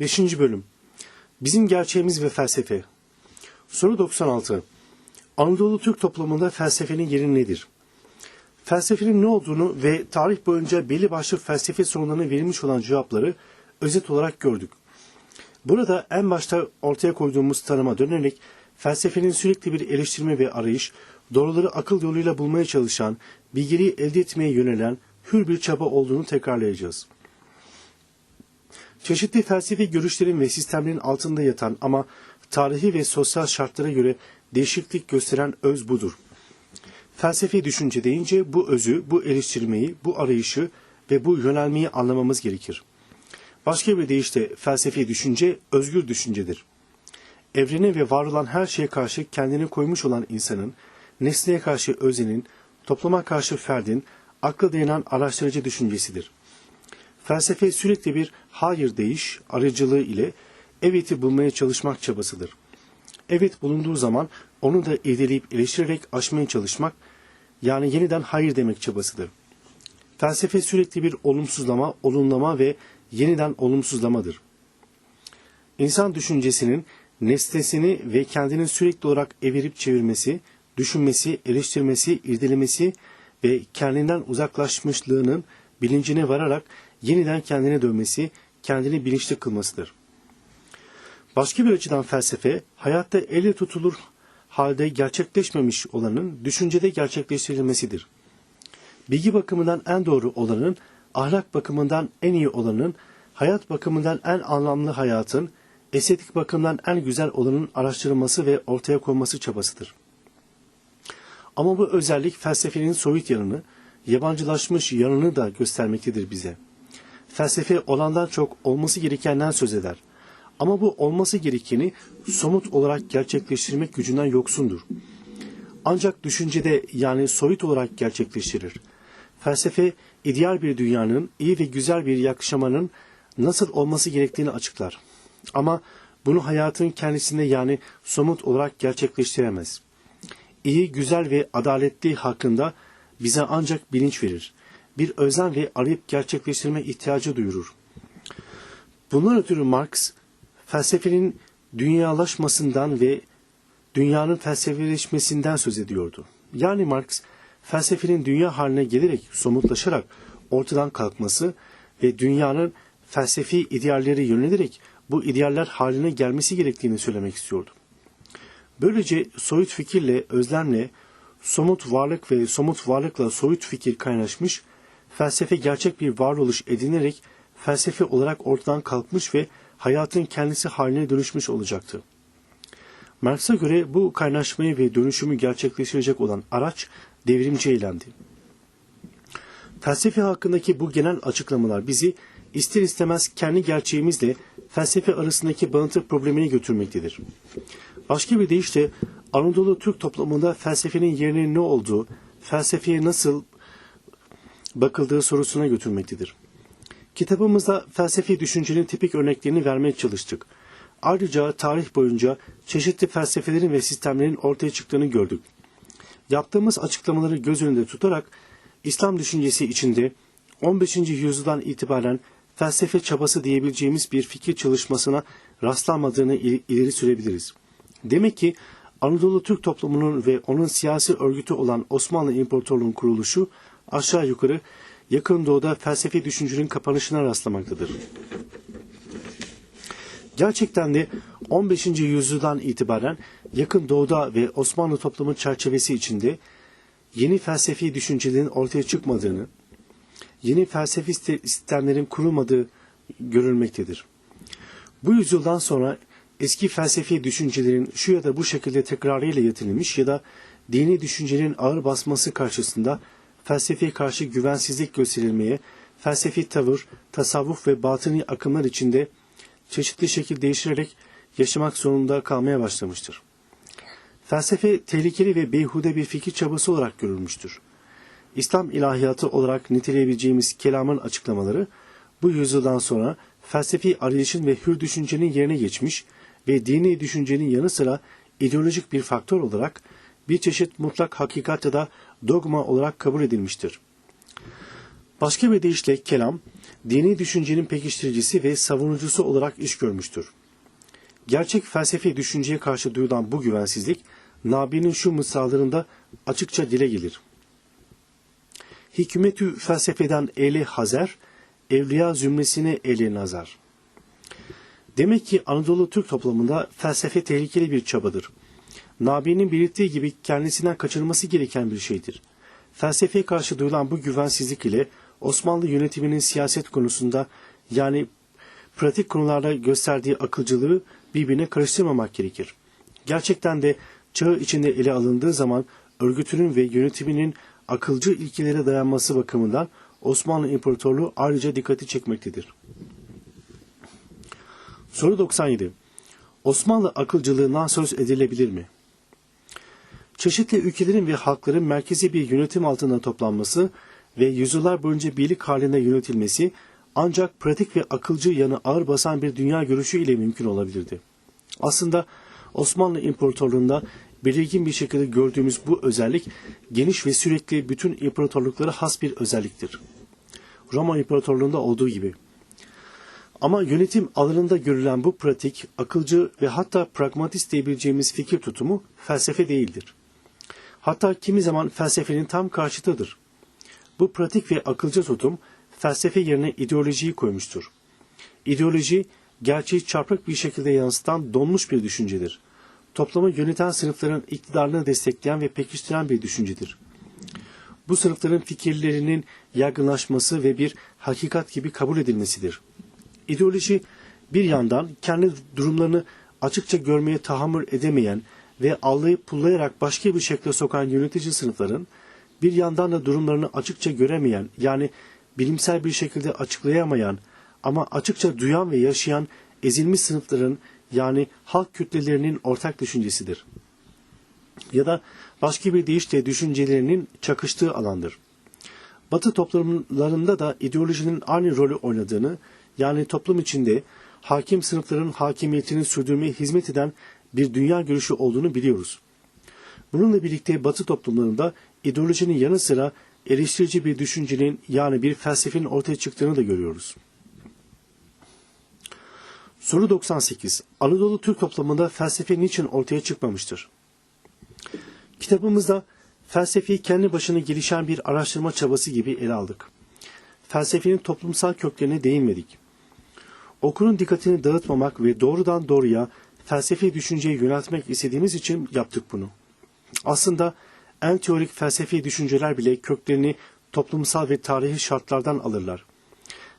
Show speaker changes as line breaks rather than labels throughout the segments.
5. Bölüm Bizim Gerçeğimiz ve Felsefe Soru 96 Anadolu Türk toplumunda felsefenin yeri nedir? Felsefenin ne olduğunu ve tarih boyunca belli başlı felsefe sorunlarına verilmiş olan cevapları özet olarak gördük. Burada en başta ortaya koyduğumuz tanıma dönerek felsefenin sürekli bir eleştirme ve arayış, doğruları akıl yoluyla bulmaya çalışan, bilgiliği elde etmeye yönelen hür bir çaba olduğunu tekrarlayacağız. Çeşitli felsefi görüşlerin ve sistemlerin altında yatan ama tarihi ve sosyal şartlara göre değişiklik gösteren öz budur. Felsefi düşünce deyince bu özü, bu eleştirmeyi, bu arayışı ve bu yönelmeyi anlamamız gerekir. Başka bir deyişle felsefi düşünce özgür düşüncedir. Evrene ve var olan her şeye karşı kendini koymuş olan insanın, nesneye karşı özenin, topluma karşı ferdin, akla dayanan araştırıcı düşüncesidir. Felsefe sürekli bir hayır deyiş aracılığı ile evet'i bulmaya çalışmak çabasıdır. Evet bulunduğu zaman onu da irdeleyip eleştirerek aşmaya çalışmak, yani yeniden hayır demek çabasıdır. Felsefe sürekli bir olumsuzlama, olumlama ve yeniden olumsuzlamadır. İnsan düşüncesinin nesnesini ve kendini sürekli olarak evirip çevirmesi, düşünmesi, eleştirmesi, irdelemesi ve kendinden uzaklaşmışlığının bilincine vararak yeniden kendine dönmesi, kendini bilinçli kılmasıdır. Başka bir açıdan felsefe, hayatta elle tutulur halde gerçekleşmemiş olanın düşüncede gerçekleştirilmesidir. Bilgi bakımından en doğru olanın, ahlak bakımından en iyi olanın, hayat bakımından en anlamlı hayatın, estetik bakımdan en güzel olanın araştırılması ve ortaya konması çabasıdır. Ama bu özellik felsefenin soyut yanını, yabancılaşmış yanını da göstermektedir bize. Felsefe olandan çok olması gerekenden söz eder. Ama bu olması gerekeni somut olarak gerçekleştirmek gücünden yoksundur. Ancak düşüncede yani soyut olarak gerçekleştirir. Felsefe ideal bir dünyanın, iyi ve güzel bir yaşamanın nasıl olması gerektiğini açıklar. Ama bunu hayatın kendisinde yani somut olarak gerçekleştiremez. İyi, güzel ve adaletli hakkında bize ancak bilinç verir. Bir özen ve arayıp gerçekleştirme ihtiyacı duyurur. Bundan ötürü Marx, felsefenin dünyalaşmasından ve dünyanın felsefeleşmesinden söz ediyordu. Yani Marx, felsefenin dünya haline gelerek somutlaşarak ortadan kalkması ve dünyanın felsefi idealleri yönelerek bu idealler haline gelmesi gerektiğini söylemek istiyordu. Böylece soyut fikirle, özlemle, somut varlık ve somut varlıkla soyut fikir kaynaşmış, felsefe gerçek bir varoluş edinerek felsefe olarak ortadan kalkmış ve hayatın kendisi haline dönüşmüş olacaktı. Marx'a göre bu kaynaşmayı ve dönüşümü gerçekleştirecek olan araç devrimci eylemdi. Felsefe hakkındaki bu genel açıklamalar bizi ister istemez kendi gerçeğimizle felsefe arasındaki bağıntı problemine götürmektedir. Başka bir deyişle Anadolu Türk toplumunda felsefenin yerinin ne olduğu, felsefeye nasıl bakıldığı sorusuna götürmektedir. Kitabımızda felsefi düşüncenin tipik örneklerini vermeye çalıştık. Ayrıca tarih boyunca çeşitli felsefelerin ve sistemlerin ortaya çıktığını gördük. Yaptığımız açıklamaları göz önünde tutarak İslam düşüncesi içinde 15. yüzyıldan itibaren felsefe çabası diyebileceğimiz bir fikir çalışmasına rastlanmadığını ileri sürebiliriz. Demek ki Anadolu Türk toplumunun ve onun siyasi örgütü olan Osmanlı İmparatorluğu'nun kuruluşu aşağı yukarı yakın doğuda felsefi düşüncenin kapanışına rastlamaktadır. Gerçekten de 15. yüzyıldan itibaren yakın doğuda ve Osmanlı toplumu çerçevesi içinde yeni felsefi düşüncelerin ortaya çıkmadığını, yeni felsefi sistemlerin kurulmadığı görülmektedir. Bu yüzyıldan sonra eski felsefi düşüncelerin şu ya da bu şekilde tekrarıyla yetinilmiş ya da dini düşüncenin ağır basması karşısında felsefeye karşı güvensizlik gösterilmeye, felsefi tavır, tasavvuf ve batıni akımlar içinde çeşitli şekil değiştirerek yaşamak zorunda kalmaya başlamıştır. Felsefe tehlikeli ve beyhude bir fikir çabası olarak görülmüştür. İslam ilahiyatı olarak niteleyebileceğimiz kelamın açıklamaları bu yüzyıldan sonra felsefi arayışın ve hür düşüncenin yerine geçmiş ve dini düşüncenin yanı sıra ideolojik bir faktör olarak bir çeşit mutlak hakikat ya da dogma olarak kabul edilmiştir. Başka bir deyişle kelam, dini düşüncenin pekiştiricisi ve savunucusu olarak iş görmüştür. Gerçek felsefi düşünceye karşı duyulan bu güvensizlik, Nabi'nin şu mısralarında açıkça dile gelir. Hikmetü felsefeden eli hazer, evliya zümresine eli nazar. Demek ki Anadolu Türk toplumunda felsefe tehlikeli bir çabadır. Nabi'nin belirttiği gibi kendisinden kaçırılması gereken bir şeydir. Felsefeye karşı duyulan bu güvensizlik ile Osmanlı yönetiminin siyaset konusunda yani pratik konularda gösterdiği akılcılığı birbirine karıştırmamak gerekir. Gerçekten de çağı içinde ele alındığı zaman örgütünün ve yönetiminin akılcı ilkelere dayanması bakımından Osmanlı İmparatorluğu ayrıca dikkati çekmektedir. Soru 97. Osmanlı akılcılığından söz edilebilir mi? Çeşitli ülkelerin ve halkların merkezi bir yönetim altında toplanması ve yüzyıllar boyunca birlik halinde yönetilmesi ancak pratik ve akılcı yanı ağır basan bir dünya görüşü ile mümkün olabilirdi. Aslında Osmanlı İmparatorluğu'nda belirgin bir şekilde gördüğümüz bu özellik geniş ve sürekli bütün imparatorluklara has bir özelliktir. Roma İmparatorluğu'nda olduğu gibi. Ama yönetim alanında görülen bu pratik, akılcı ve hatta pragmatist diyebileceğimiz fikir tutumu felsefe değildir. Hatta kimi zaman felsefenin tam karşıtıdır. Bu pratik ve akılcı tutum felsefe yerine ideolojiyi koymuştur. İdeoloji, gerçeği çarpık bir şekilde yansıtan donmuş bir düşüncedir. Toplumu yöneten sınıfların iktidarını destekleyen ve pekiştiren bir düşüncedir. Bu sınıfların fikirlerinin yaygınlaşması ve bir hakikat gibi kabul edilmesidir. İdeoloji bir yandan kendi durumlarını açıkça görmeye tahammül edemeyen ve allayıp pullayarak başka bir şekilde sokan yönetici sınıfların bir yandan da durumlarını açıkça göremeyen yani bilimsel bir şekilde açıklayamayan ama açıkça duyan ve yaşayan ezilmiş sınıfların yani halk kütlelerinin ortak düşüncesidir. Ya da başka bir deyişle düşüncelerinin çakıştığı alandır. Batı toplumlarında da ideolojinin aynı rolü oynadığını yani toplum içinde hakim sınıfların hakimiyetini sürdürmeye hizmet eden bir dünya görüşü olduğunu biliyoruz. Bununla birlikte Batı toplumlarında ideolojinin yanı sıra eleştirici bir düşüncenin yani bir felsefenin ortaya çıktığını da görüyoruz. Soru 98. Anadolu Türk toplumunda felsefe niçin ortaya çıkmamıştır? Kitabımızda felsefeyi kendi başına gelişen bir araştırma çabası gibi ele aldık. Felsefenin toplumsal köklerine değinmedik. Okurun dikkatini dağıtmamak ve doğrudan doğruya felsefi düşünceyi yöneltmek istediğimiz için yaptık bunu. Aslında en teorik felsefi düşünceler bile köklerini toplumsal ve tarihi şartlardan alırlar.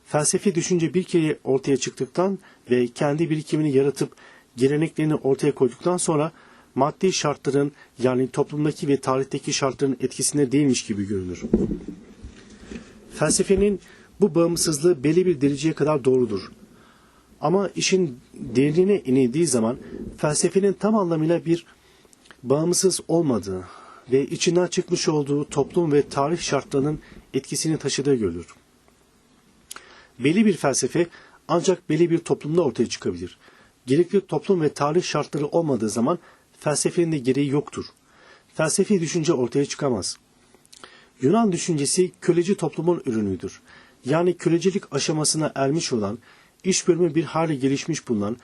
Felsefi düşünce bir kere ortaya çıktıktan ve kendi birikimini yaratıp geleneklerini ortaya koyduktan sonra maddi şartların yani toplumdaki ve tarihteki şartların etkisinde değilmiş gibi görünür. Felsefenin bu bağımsızlığı belli bir dereceye kadar doğrudur. Ama işin derinine inildiği zaman felsefenin tam anlamıyla bir bağımsız olmadığı ve içinden çıkmış olduğu toplum ve tarih şartlarının etkisini taşıdığı görülür. Belli bir felsefe ancak belli bir toplumda ortaya çıkabilir. Gerekli toplum ve tarih şartları olmadığı zaman felsefenin de gereği yoktur. Felsefi düşünce ortaya çıkamaz. Yunan düşüncesi köleci toplumun ürünüdür. Yani kölecilik aşamasına ermiş olan, iş bölümü bir hali gelişmiş bulunan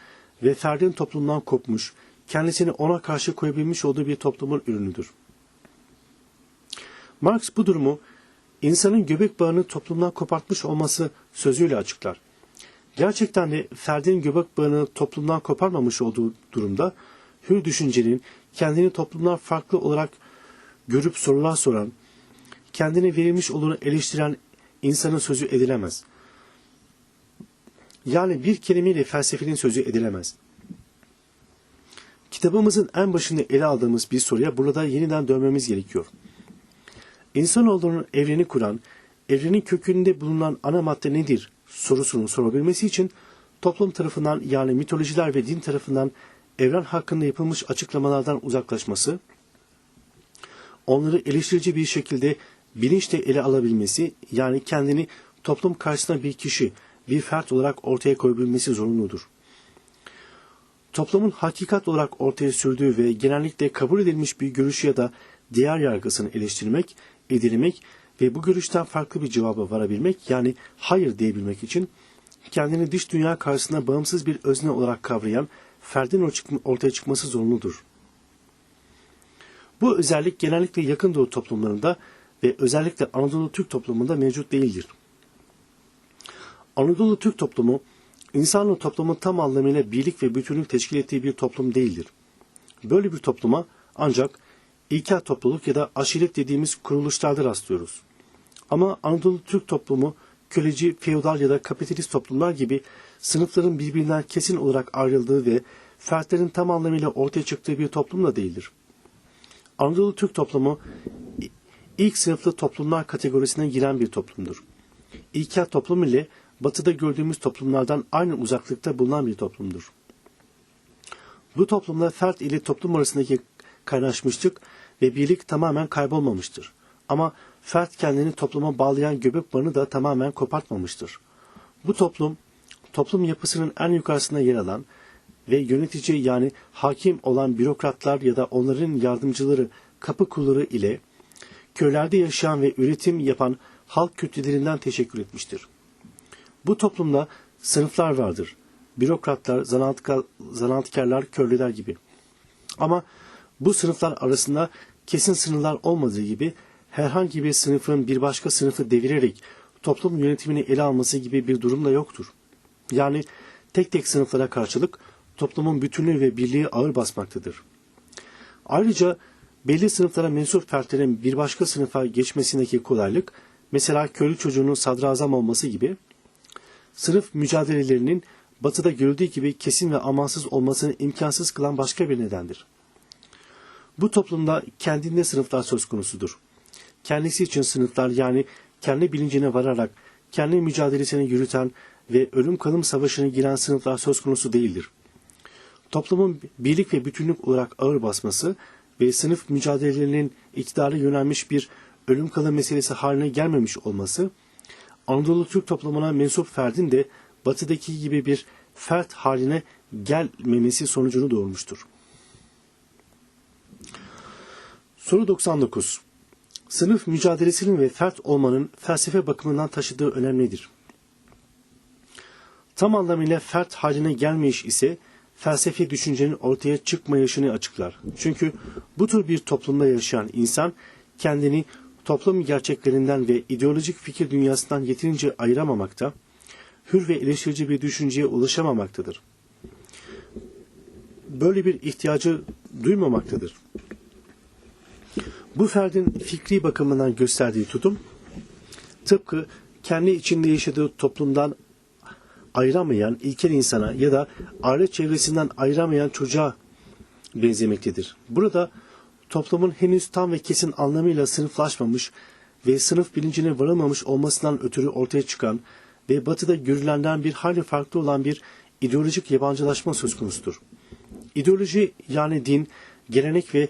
ve ferdin toplumdan kopmuş, kendisini ona karşı koyabilmiş olduğu bir toplumun ürünüdür. Marx bu durumu insanın göbek bağını toplumdan kopartmış olması sözüyle açıklar. Gerçekten de ferdin göbek bağını toplumdan koparmamış olduğu durumda hür düşüncenin kendini toplumdan farklı olarak görüp sorular soran, kendine verilmiş olanı eleştiren insanın sözü edilemez. Yani bir kelimeyle felsefenin sözü edilemez. Kitabımızın en başında ele aldığımız bir soruya burada yeniden dönmemiz gerekiyor. İnsanoğlunun evreni kuran, evrenin kökünde bulunan ana madde nedir sorusunu sorabilmesi için toplum tarafından yani mitolojiler ve din tarafından evren hakkında yapılmış açıklamalardan uzaklaşması, onları eleştirici bir şekilde bilinçle ele alabilmesi yani kendini toplum karşısında bir kişi, bir fert olarak ortaya koyabilmesi zorunludur. Toplumun hakikat olarak ortaya sürdüğü ve genellikle kabul edilmiş bir görüşü ya da diğer yargısını eleştirmek, edilmek ve bu görüşten farklı bir cevaba varabilmek yani hayır diyebilmek için kendini dış dünya karşısında bağımsız bir özne olarak kavrayan ferdin ortaya çıkması zorunludur. Bu özellik genellikle yakın doğu toplumlarında ve özellikle Anadolu Türk toplumunda mevcut değildir. Anadolu Türk toplumu, insanın toplumun tam anlamıyla birlik ve bütünlük teşkil ettiği bir toplum değildir. Böyle bir topluma ancak ilkel topluluk ya da aşiret dediğimiz kuruluşlarda rastlıyoruz. Ama Anadolu Türk toplumu köleci, feodal ya da kapitalist toplumlar gibi sınıfların birbirinden kesin olarak ayrıldığı ve fertlerin tam anlamıyla ortaya çıktığı bir toplum da değildir. Anadolu Türk toplumu ilk sınıflı toplumlar kategorisine giren bir toplumdur. İlkel toplum ile batıda gördüğümüz toplumlardan aynı uzaklıkta bulunan bir toplumdur. Bu toplumda fert ile toplum arasındaki kaynaşmışlık ve birlik tamamen kaybolmamıştır. Ama fert kendini topluma bağlayan göbek bağını da tamamen kopartmamıştır. Bu toplum, toplum yapısının en yukarısında yer alan ve yönetici yani hakim olan bürokratlar ya da onların yardımcıları, kapı kulları ile köylerde yaşayan ve üretim yapan halk kütlelerinden teşekkür etmiştir. Bu toplumda sınıflar vardır. Bürokratlar, zanaatkarlar, köylüler gibi. Ama bu sınıflar arasında kesin sınırlar olmadığı gibi herhangi bir sınıfın bir başka sınıfı devirerek toplum yönetimini ele alması gibi bir durum da yoktur. Yani tek tek sınıflara karşılık toplumun bütünlüğü ve birliği ağır basmaktadır. Ayrıca belli sınıflara mensup fertlerin bir başka sınıfa geçmesindeki kolaylık, mesela köylü çocuğunun sadrazam olması gibi, sınıf mücadelelerinin batıda görüldüğü gibi kesin ve amansız olmasını imkansız kılan başka bir nedendir. Bu toplumda kendinde sınıflar söz konusudur. Kendisi için sınıflar yani kendi bilincine vararak kendi mücadelesini yürüten ve ölüm kalım savaşına giren sınıflar söz konusu değildir. Toplumun birlik ve bütünlük olarak ağır basması ve sınıf mücadelelerinin iktidara yönelmiş bir ölüm kalım meselesi haline gelmemiş olması, Anadolu Türk toplumuna mensup ferdin de batıdaki gibi bir fert haline gelmemesi sonucunu doğurmuştur. Soru 99. Sınıf mücadelesinin ve fert olmanın felsefe bakımından taşıdığı önem nedir? Tam anlamıyla fert haline gelmeyiş ise felsefi düşüncenin ortaya çıkmayışını açıklar. Çünkü bu tür bir toplumda yaşayan insan kendini toplum gerçeklerinden ve ideolojik fikir dünyasından yeterince ayıramamakta, hür ve eleştirici bir düşünceye ulaşamamaktadır. Böyle bir ihtiyacı duymamaktadır. Bu ferdin fikri bakımından gösterdiği tutum, tıpkı kendi içinde yaşadığı toplumdan ayıramayan ilkel insana ya da aile çevresinden ayıramayan çocuğa benzemektedir. Burada toplumun henüz tam ve kesin anlamıyla sınıflaşmamış ve sınıf bilincine varılmamış olmasından ötürü ortaya çıkan ve batıda görülenden bir hayli farklı olan bir ideolojik yabancılaşma söz konusudur. İdeoloji yani din, gelenek ve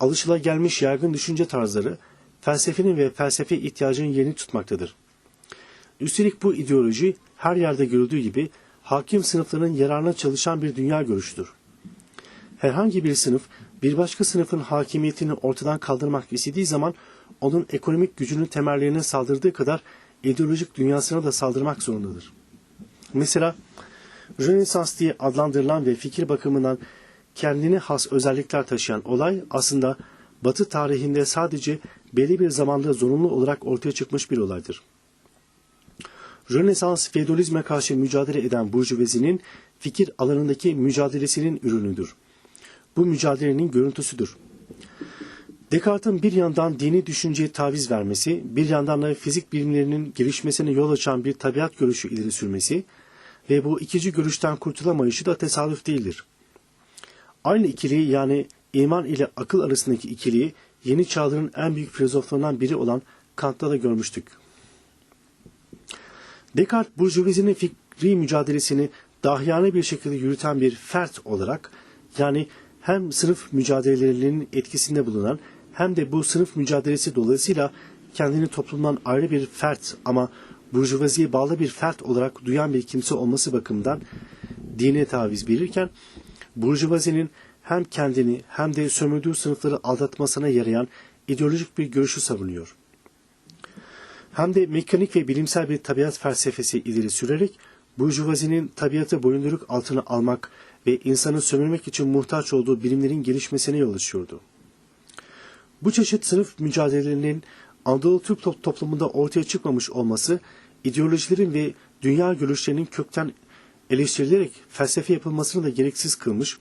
alışılagelmiş yaygın düşünce tarzları felsefenin ve felsefe ihtiyacının yerini tutmaktadır. Üstelik bu ideoloji her yerde görüldüğü gibi hakim sınıfların yararına çalışan bir dünya görüşüdür. Herhangi bir sınıf bir başka sınıfın hakimiyetini ortadan kaldırmak istediği zaman onun ekonomik gücünün temellerine saldırdığı kadar ideolojik dünyasına da saldırmak zorundadır. Mesela Rönesans diye adlandırılan ve fikir bakımından kendine has özellikler taşıyan olay aslında Batı tarihinde sadece belli bir zamanda zorunlu olarak ortaya çıkmış bir olaydır. Rönesans feodalizme karşı mücadele eden burjuvazinin fikir alanındaki mücadelesinin ürünüdür. Bu mücadelenin görüntüsüdür. Descartes'in bir yandan dini düşünceye taviz vermesi, bir yandan da fizik bilimlerinin gelişmesine yol açan bir tabiat görüşü ileri sürmesi ve bu ikinci görüşten kurtulamayışı da tesadüf değildir. Aynı ikiliyi yani iman ile akıl arasındaki ikiliyi yeni çağların en büyük filozoflarından biri olan Kant'ta da görmüştük. Descartes, burjuvazinin fikri mücadelesini dahiyane bir şekilde yürüten bir fert olarak, yani hem sınıf mücadelelerinin etkisinde bulunan hem de bu sınıf mücadelesi dolayısıyla kendini toplumdan ayrı bir fert ama burjuvaziye bağlı bir fert olarak duyan bir kimse olması bakımından dine taviz verirken, burjuvazinin hem kendini hem de sömürdüğü sınıfları aldatmasına yarayan ideolojik bir görüşü savunuyor. hem de mekanik ve bilimsel bir tabiat felsefesi ileri sürerek burjuvazinin tabiatı boyunduruk altına almak ve insanı sömürmek için muhtaç olduğu bilimlerin gelişmesine yol açıyordu. Bu çeşit sınıf mücadelelerinin Anadolu Türk top- toplumunda ortaya çıkmamış olması, ideolojilerin ve dünya görüşlerinin kökten eleştirilerek felsefe yapılmasını da gereksiz kılmış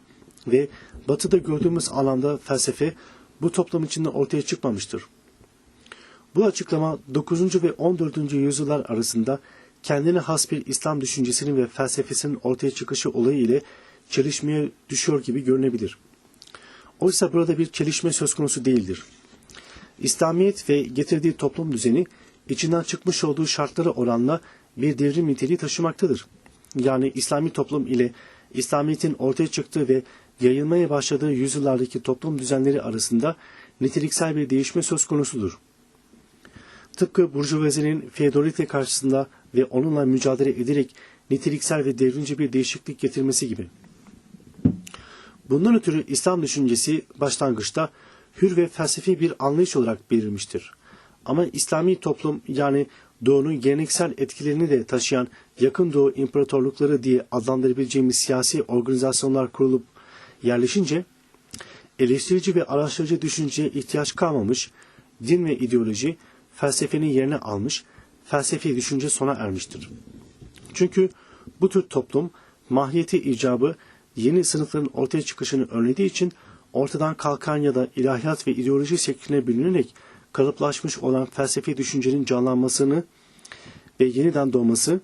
ve batıda gördüğümüz alanda felsefe bu toplum içinde ortaya çıkmamıştır. Bu açıklama 9. ve 14. yüzyıllar arasında kendine has bir İslam düşüncesinin ve felsefesinin ortaya çıkışı olayı ile çelişmeye düşüyor gibi görünebilir. Oysa burada bir çelişme söz konusu değildir. İslamiyet ve getirdiği toplum düzeni içinden çıkmış olduğu şartlara oranla bir devrim niteliği taşımaktadır. Yani İslami toplum ile İslamiyet'in ortaya çıktığı ve yayılmaya başladığı yüzyıllardaki toplum düzenleri arasında niteliksel bir değişme söz konusudur. Tıpkı Burjuvazinin feodalite karşısında ve onunla mücadele ederek niteliksel ve devrimci bir değişiklik getirmesi gibi. Bundan ötürü İslam düşüncesi başlangıçta hür ve felsefi bir anlayış olarak belirmiştir. Ama İslami toplum yani Doğu'nun geleneksel etkilerini de taşıyan yakın Doğu imparatorlukları diye adlandırabileceğimiz siyasi organizasyonlar kurulup yerleşince eleştirici ve araştırıcı düşünceye ihtiyaç kalmamış, din ve ideoloji felsefenin yerine almış, felsefi düşünce sona ermiştir. Çünkü bu tür toplum mahiyeti icabı yeni sınıfların ortaya çıkışını önlediği için ortadan kalkan ya da ilahiyat ve ideoloji şekline bölünerek kalıplaşmış olan felsefi düşüncenin canlanmasını ve yeniden doğması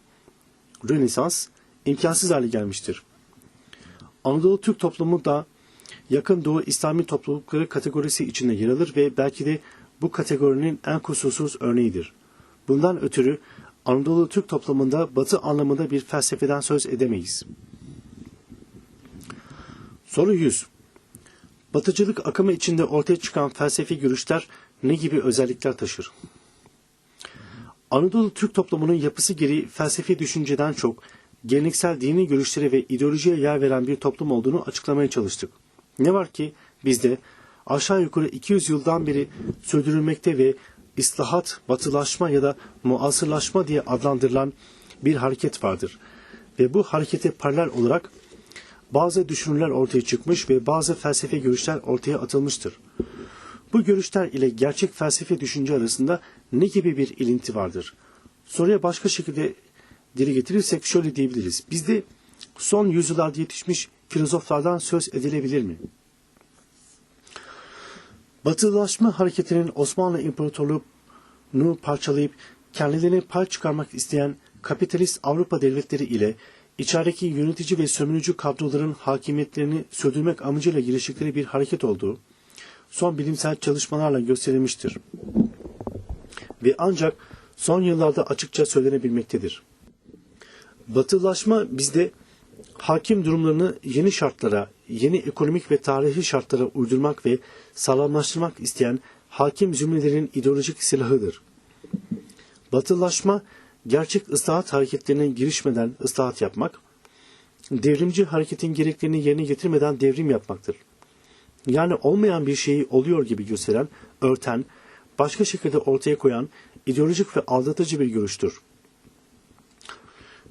Rönesans imkansız hale gelmiştir. Anadolu Türk toplumu da yakın doğu İslami toplulukları kategorisi içinde yer alır ve belki de bu kategorinin en kusursuz örneğidir. Bundan ötürü Anadolu Türk toplumunda batı anlamında bir felsefeden söz edemeyiz. Soru 100. Batıcılık akımı içinde ortaya çıkan felsefi görüşler ne gibi özellikler taşır? Anadolu Türk toplumunun yapısı gereği felsefi düşünceden çok geleneksel dini görüşlere ve ideolojiye yer veren bir toplum olduğunu açıklamaya çalıştık. Ne var ki bizde aşağı yukarı 200 yıldan beri sürdürülmekte ve islahat, batılaşma ya da muasırlaşma diye adlandırılan bir hareket vardır. Ve bu harekete paralel olarak bazı düşünürler ortaya çıkmış ve bazı felsefe görüşler ortaya atılmıştır. Bu görüşler ile gerçek felsefe düşünce arasında ne gibi bir ilinti vardır? Soruya başka şekilde dile getirirsek şöyle diyebiliriz. Bizde son yüzyıllarda yetişmiş filozoflardan söz edilebilir mi? Batılaşma hareketinin Osmanlı İmparatorluğu'nu parçalayıp kendilerine pay çıkarmak isteyen kapitalist Avrupa devletleri ile içerideki yönetici ve sömürücü kadroların hakimiyetlerini sürdürmek amacıyla giriştikleri bir hareket olduğu son bilimsel çalışmalarla gösterilmiştir. Ve ancak son yıllarda açıkça söylenebilmektedir. Batılaşma bizde hakim durumlarını yeni şartlara, yeni ekonomik ve tarihi şartlara uydurmak ve sağlamlaştırmak isteyen hakim zümrelerin ideolojik silahıdır. Batılaşma, gerçek ıslahat hareketlerine girişmeden ıslahat yapmak, devrimci hareketin gereklerini yerine getirmeden devrim yapmaktır. Yani olmayan bir şeyi oluyor gibi gösteren, örten, başka şekilde ortaya koyan ideolojik ve aldatıcı bir görüştür.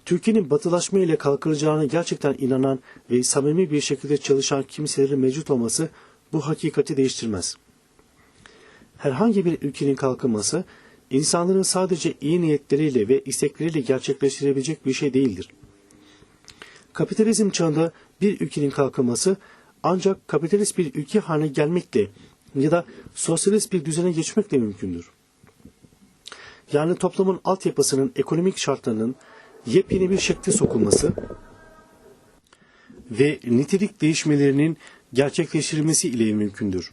Türkiye'nin batılaşma ile kalkınacağına gerçekten inanan ve samimi bir şekilde çalışan kimselerin mevcut olması bu hakikati değiştirmez. Herhangi bir ülkenin kalkınması, insanların sadece iyi niyetleriyle ve istekleriyle gerçekleştirebilecek bir şey değildir. Kapitalizm çağında bir ülkenin kalkınması ancak kapitalist bir ülke haline gelmekle ya da sosyalist bir düzene geçmekle mümkündür. Yani toplumun altyapısının ekonomik şartlarının yepyeni bir şekilde sokulması ve nitelik değişmelerinin gerçekleştirilmesi ile mümkündür.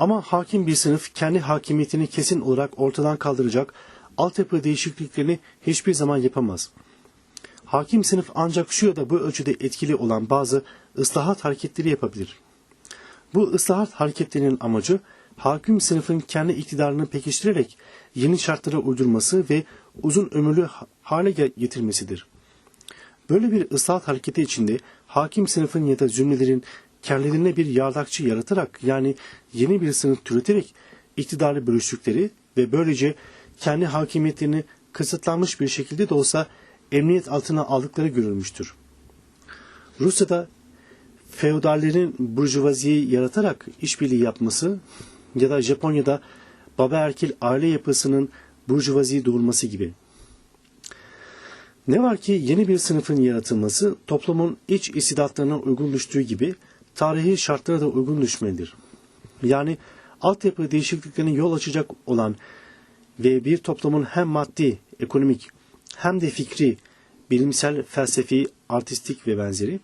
Ama hakim bir sınıf kendi hakimiyetini kesin olarak ortadan kaldıracak altyapı değişikliklerini hiçbir zaman yapamaz. Hakim sınıf ancak şu ya da bu ölçüde etkili olan bazı ıslahat hareketleri yapabilir. Bu ıslahat hareketlerinin amacı hakim sınıfın kendi iktidarını pekiştirerek yeni şartlara uydurması ve uzun ömürlü hale getirmesidir. Böyle bir ıslahat hareketi içinde hakim sınıfın ya da zümrelerin kendilerine bir yardakçı yaratarak yani yeni bir sınıf türeterek iktidarı bölüştükleri ve böylece kendi hakimiyetlerini kısıtlanmış bir şekilde de olsa emniyet altına aldıkları görülmüştür. Rusya'da feodallerin burjuvaziyi yaratarak işbirliği yapması ya da Japonya'da baba erkil aile yapısının burjuvaziyi doğurması gibi. Ne var ki yeni bir sınıfın yaratılması toplumun iç istidatlarına uygun düştüğü gibi tarihi şartlara da uygun düşmelidir. Yani altyapı değişikliklerine yol açacak olan ve bir toplumun hem maddi, ekonomik hem de fikri, bilimsel, felsefi, artistik ve benzeri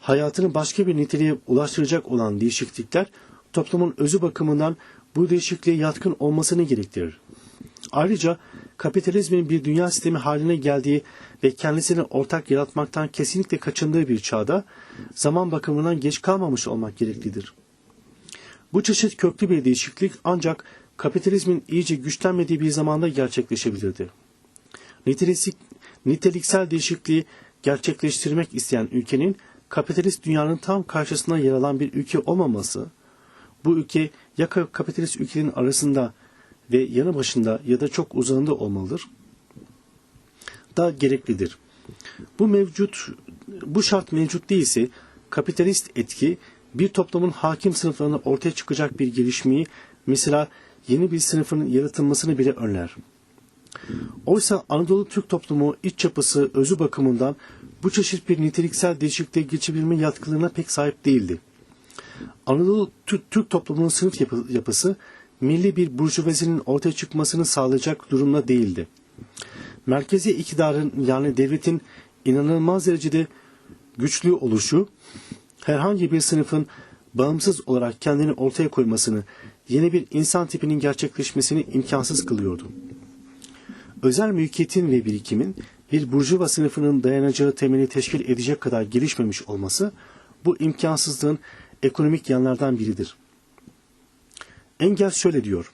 hayatını başka bir niteliğe ulaştıracak olan değişiklikler toplumun özü bakımından bu değişikliğe yatkın olmasını gerektirir. Ayrıca kapitalizmin bir dünya sistemi haline geldiği ve kendisini ortak yaratmaktan kesinlikle kaçındığı bir çağda zaman bakımından geç kalmamış olmak gereklidir. Bu çeşit köklü bir değişiklik ancak kapitalizmin iyice güçlenmediği bir zamanda gerçekleşebilirdi. Nitelik, niteliksel değişikliği gerçekleştirmek isteyen ülkenin kapitalist dünyanın tam karşısında yer alan bir ülke olmaması, bu ülke ya kapitalist ülkenin arasında ve yanı başında ya da çok uzağında olmalıdır da gereklidir. Bu mevcut bu şart mevcut değilse kapitalist etki bir toplumun hakim sınıflarına ortaya çıkacak bir gelişmeyi mesela yeni bir sınıfın yaratılmasını bile önler. Oysa Anadolu Türk toplumu iç yapısı özü bakımından bu çeşit bir niteliksel değişikliğe geçebilme yatkılığına pek sahip değildi. Anadolu Türk toplumunun sınıf yapı, yapısı milli bir burjuvazinin ortaya çıkmasını sağlayacak durumda değildi. Merkezi iktidarın yani devletin inanılmaz derecede güçlü oluşu herhangi bir sınıfın bağımsız olarak kendini ortaya koymasını, yeni bir insan tipinin gerçekleşmesini imkansız kılıyordu. Özel mülkiyetin ve birikimin bir burjuva sınıfının dayanacağı temeli teşkil edecek kadar gelişmemiş olması bu imkansızlığın ekonomik yanlardan biridir. Engels şöyle diyor.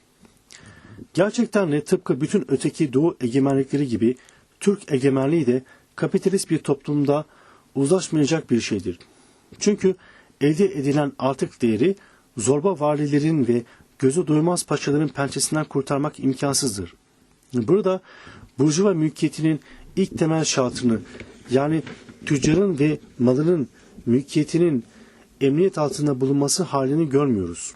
Gerçekten de tıpkı bütün öteki doğu egemenlikleri gibi Türk egemenliği de kapitalist bir toplumda uzlaşmayacak bir şeydir. Çünkü elde edilen artık değeri zorba valilerin ve gözü doymaz paşaların pençesinden kurtarmak imkansızdır. Burada burjuva mülkiyetinin ilk temel şartını yani tüccarın ve malının mülkiyetinin emniyet altında bulunması halini görmüyoruz.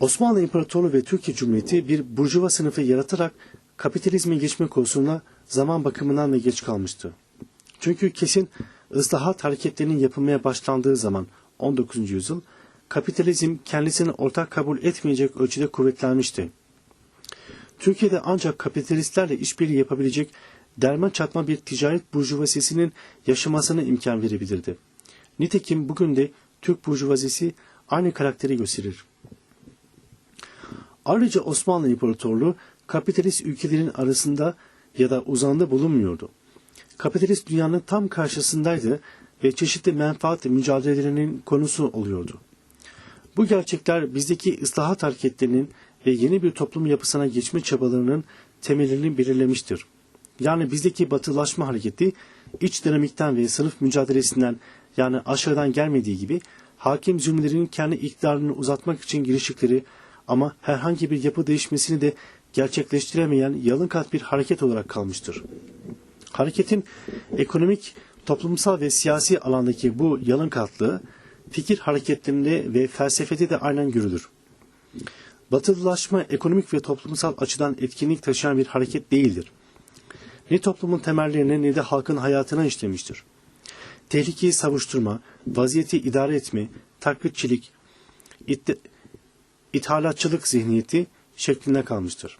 Osmanlı İmparatorluğu ve Türkiye Cumhuriyeti bir burjuva sınıfı yaratarak kapitalizme geçme konusunda zaman bakımından da geç kalmıştı. Çünkü kesin ıslahat hareketlerinin yapılmaya başlandığı zaman 19. yüzyıl kapitalizm kendisini ortak kabul etmeyecek ölçüde kuvvetlenmişti. Türkiye'de ancak kapitalistlerle işbirliği yapabilecek derman çatma bir ticaret burjuvazisinin yaşamasına imkan verebilirdi. Nitekim bugün de Türk burjuvazisi aynı karakteri gösterir. Ayrıca Osmanlı İmparatorluğu kapitalist ülkelerin arasında ya da uzağında bulunmuyordu. Kapitalist dünyanın tam karşısındaydı ve çeşitli menfaat mücadelelerinin konusu oluyordu. Bu gerçekler bizdeki ıslahat hareketlerinin ve yeni bir toplum yapısına geçme çabalarının temelini belirlemiştir. Yani bizdeki batılaşma hareketi iç dinamikten ve sınıf mücadelesinden yani aşağıdan gelmediği gibi hakim zümrelerin kendi iktidarını uzatmak için girişikleri ama herhangi bir yapı değişmesini de gerçekleştiremeyen yalın kat bir hareket olarak kalmıştır. Hareketin ekonomik, toplumsal ve siyasi alandaki bu yalın katlığı fikir hareketlerinde ve felsefede de aynen görülür. Batılılaşma ekonomik ve toplumsal açıdan etkinlik taşıyan bir hareket değildir. Ne toplumun temellerine ne de halkın hayatına işlemiştir. Tehlikeyi savuşturma, vaziyeti idare etme, taklitçilik, it ithalatçılık zihniyeti şeklinde kalmıştır.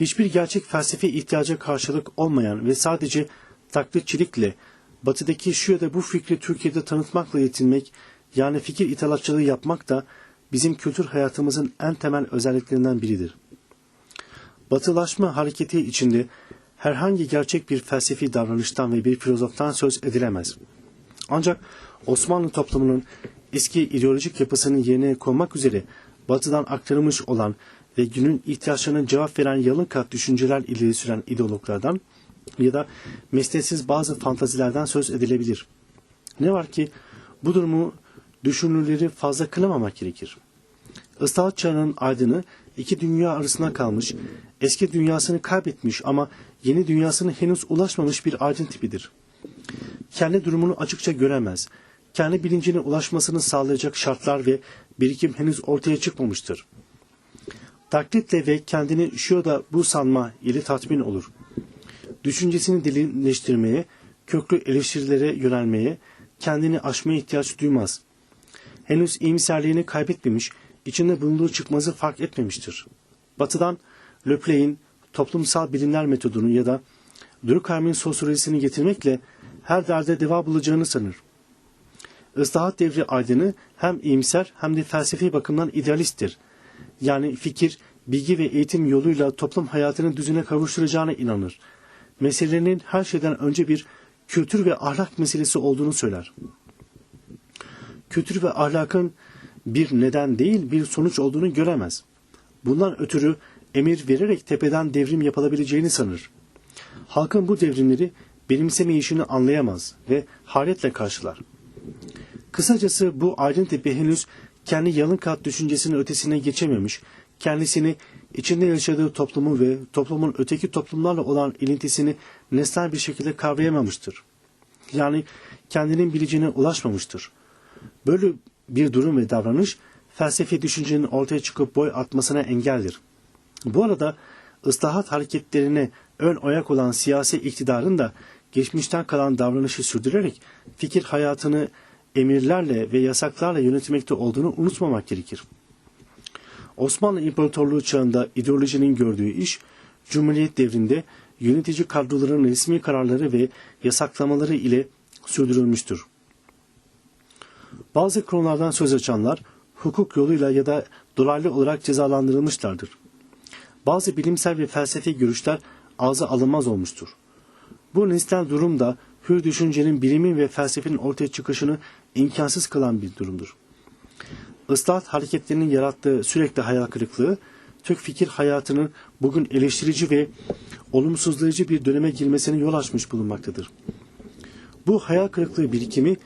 Hiçbir gerçek felsefi ihtiyaca karşılık olmayan ve sadece taklitçilikle batıdaki şu ya da bu fikri Türkiye'de tanıtmakla yetinmek yani fikir ithalatçılığı yapmak da bizim kültür hayatımızın en temel özelliklerinden biridir. Batılaşma hareketi içinde herhangi gerçek bir felsefi davranıştan ve bir filozoftan söz edilemez. Ancak Osmanlı toplumunun eski ideolojik yapısını yerine koymak üzere batıdan aktarılmış olan ve günün ihtiyaçlarına cevap veren yalın kat düşünceler ileri süren ideologlardan ya da mesnetsiz bazı fantazilerden söz edilebilir. Ne var ki bu durumu düşünürleri fazla kınamamak gerekir. Islahat çağının aydını iki dünya arasında kalmış, eski dünyasını kaybetmiş ama yeni dünyasına henüz ulaşmamış bir aydın tipidir. Kendi durumunu açıkça göremez. Kendi bilincine ulaşmasını sağlayacak şartlar ve birikim henüz ortaya çıkmamıştır. Taklitle ve kendini şu da bu sanma ile tatmin olur. Düşüncesini derinleştirmeye, köklü eleştirilere yönelmeye, kendini aşmaya ihtiyaç duymaz. Henüz iyimserliğini kaybetmemiş, içinde bulunduğu çıkmazı fark etmemiştir. Batı'dan Löplay'in toplumsal bilimler metodunu ya da Durkheim'in sosyolojisini getirmekle her derde deva bulacağını sanır. Islahat devri aydını hem iyimser hem de felsefi bakımdan idealisttir. Yani fikir, bilgi ve eğitim yoluyla toplum hayatını düzene kavuşturacağına inanır. Meselenin her şeyden önce bir kültür ve ahlak meselesi olduğunu söyler. Kültür ve ahlakın bir neden değil bir sonuç olduğunu göremez. Bundan ötürü emir vererek tepeden devrim yapılabileceğini sanır. Halkın bu devrimleri benimsemeyişini anlayamaz ve hayretle karşılar. Kısacası bu aydın tepe henüz kendi yalın kat düşüncesinin ötesine geçememiş, kendisini içinde yaşadığı toplumu ve toplumun öteki toplumlarla olan ilintisini nesnel bir şekilde kavrayamamıştır. Yani kendinin bilicine ulaşmamıştır. Böyle bir durum ve davranış felsefi düşüncenin ortaya çıkıp boy atmasına engeldir. Bu arada ıslahat hareketlerine ön ayak olan siyasi iktidarın da geçmişten kalan davranışı sürdürerek fikir hayatını emirlerle ve yasaklarla yönetmekte olduğunu unutmamak gerekir. Osmanlı İmparatorluğu çağında ideolojinin gördüğü iş, Cumhuriyet devrinde yönetici kadroların resmi kararları ve yasaklamaları ile sürdürülmüştür. Bazı konulardan söz açanlar hukuk yoluyla ya da dolaylı olarak cezalandırılmışlardır. Bazı bilimsel ve felsefi görüşler ağza alınmaz olmuştur. Bu nesnel durum da hür düşüncenin bilimin ve felsefenin ortaya çıkışını imkansız kılan bir durumdur. Islahat hareketlerinin yarattığı sürekli hayal kırıklığı, Türk fikir hayatının bugün eleştirici ve olumsuzlayıcı bir döneme girmesine yol açmış bulunmaktadır. Bu hayal kırıklığı birikimi,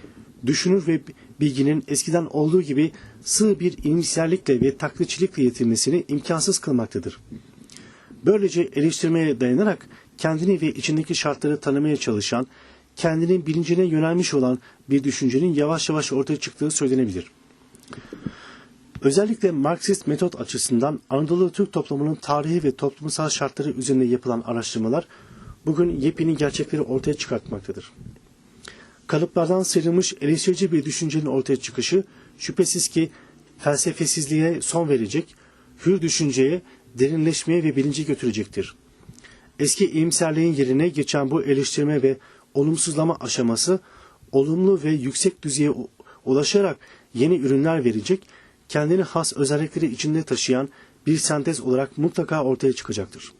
düşünür ve bilginin eskiden olduğu gibi sığ bir ilimsellikle ve taklitçilikle yetinmesini imkansız kılmaktadır. Böylece eleştirmeye dayanarak kendini ve içindeki şartları tanımaya çalışan, kendinin bilincine yönelmiş olan bir düşüncenin yavaş yavaş ortaya çıktığı söylenebilir. Özellikle Marksist metot açısından Anadolu Türk toplumunun tarihi ve toplumsal şartları üzerinde yapılan araştırmalar bugün yepyeni gerçekleri ortaya çıkartmaktadır. Kalıplardan sıyrılmış eleştirici bir düşüncenin ortaya çıkışı şüphesiz ki felsefesizliğe son verecek, hür düşünceye, derinleşmeye ve bilinci götürecektir. Eski iyimserliğin yerine geçen bu eleştirme ve olumsuzlama aşaması olumlu ve yüksek düzeye ulaşarak yeni ürünler verecek, kendini has özellikleri içinde taşıyan bir sentez olarak mutlaka ortaya çıkacaktır.